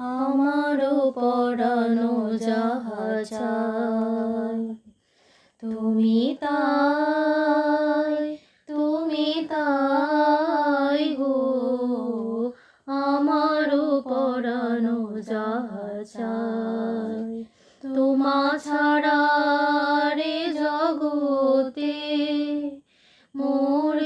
আমারও পরানো যাহা তুমি তাই তুমি তাই গো। আমারও পরানো যাহা তোমা ছাড়া রে জগতে মোর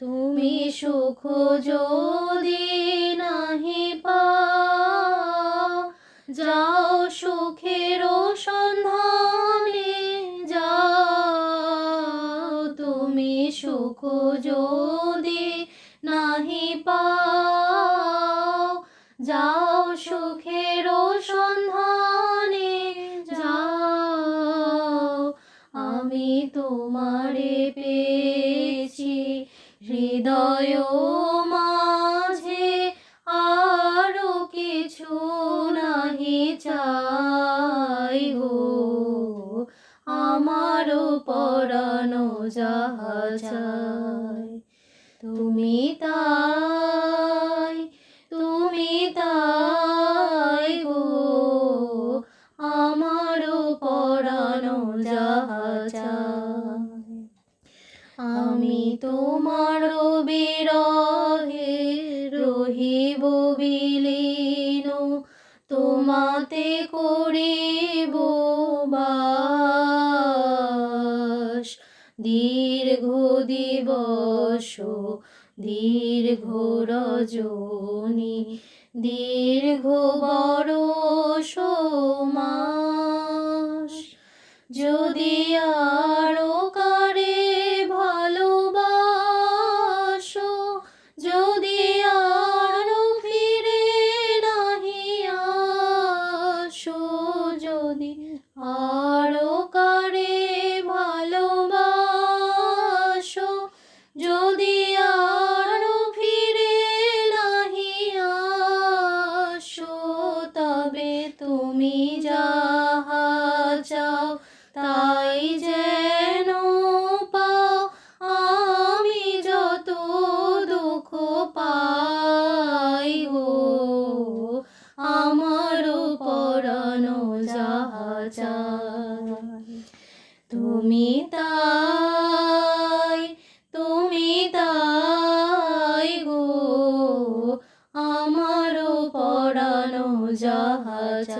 তুমি সুখ যদি নাহি পাও যাও সুখের সন্ধানে যাও। তুমি সুখ যদি আমি তোমারে পেয়েছি, হৃদয় মাঝে আরও কিছু নাহি চাই গো। আমারও পরানো যাহা চাই, তুমি তাই তোমার বিরহে রহিব বিলীন, তোমাতে করিব বাস। দীর্ঘ দিবস, দীর্ঘ রজনী, দীর্ঘ বরষ মাস। যদি আরও তুমি যাহা চাও, তাই যেন পাও। আমি যত দুঃখ পাই গো আমারও পরানো যাহা চাই তুমি তাই তোমার পড়ানো জাহাজ